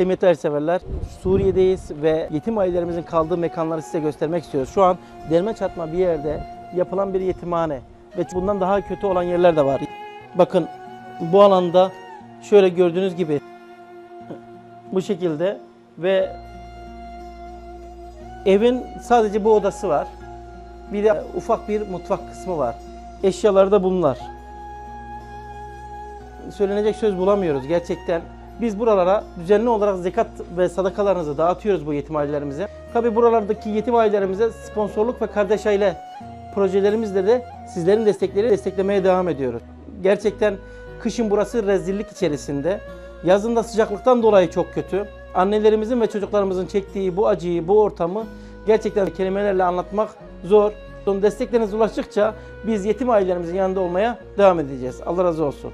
Kıymetli erseverler, Suriye'deyiz ve yetim ailelerimizin kaldığı mekanları size göstermek istiyoruz. Şu an derme çatma bir yerde yapılan bir yetimhane ve bundan daha kötü olan yerler de var. Bakın bu alanda şöyle gördüğünüz gibi bu şekilde ve evin sadece bu odası var. Bir de ufak bir mutfak kısmı var. Eşyaları da bunlar. Söylenecek söz bulamıyoruz gerçekten. Biz buralara düzenli olarak zekat ve sadakalarınızı dağıtıyoruz bu yetim ailelerimize. Tabi buralardaki yetim ailelerimize sponsorluk ve kardeş aile projelerimizle de sizlerin destekleri desteklemeye devam ediyoruz. Gerçekten kışın burası rezillik içerisinde. Yazın da sıcaklıktan dolayı çok kötü. Annelerimizin ve çocuklarımızın çektiği bu acıyı, bu ortamı gerçekten kelimelerle anlatmak zor. Destekleriniz ulaştıkça biz yetim ailelerimizin yanında olmaya devam edeceğiz. Allah razı olsun.